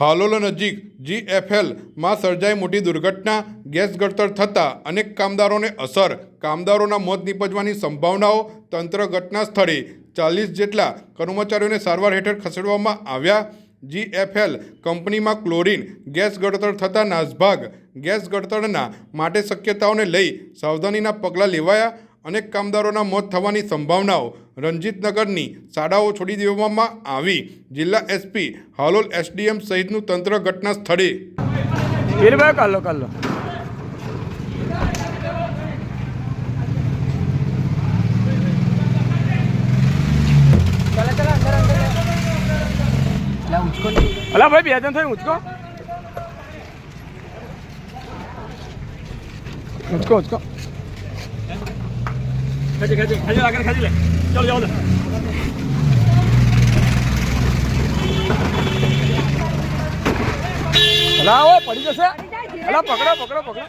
હાલોલ નજીક જીએફએલમાં સર્જાઈ મોટી દુર્ઘટના, ગેસ ગળતર થતાં અનેક કામદારોને અસર. કામદારોના મોત નીપજવાની સંભાવનાઓ તંત્ર ઘટના સ્થળે ચાલીસ જેટલા કર્મચારીઓને સારવાર હેઠળ ખસેડવામાં આવ્યા. જીએફએલ કંપનીમાં ક્લોરીન, ગેસ ગળતર થતાં નાસભાગ. ગેસ ગળતરના માટે શક્યતાઓને લઈ સાવધાનીના પગલાં લેવાયા. અનેક કામદારોના મોત થવાની સંભાવનાઓ રણજીતનગરની શાળાઓ છોડી દેવામાં આવી. જિલ્લા એસપી હાલોલ એસડીએમ સહિતનું તંત્ર ઘટના સ્થળે. અલા ભાઈ, બે જણ થઈ ઉચકો. ઉચકો ઉચકો. ખેંચી ખેંચી ખેંચી આગળ ખેંચી લે. ચાલો જાઓ લે અલા ઓ પડી જશે. અલા પકડો પકડો પકડો.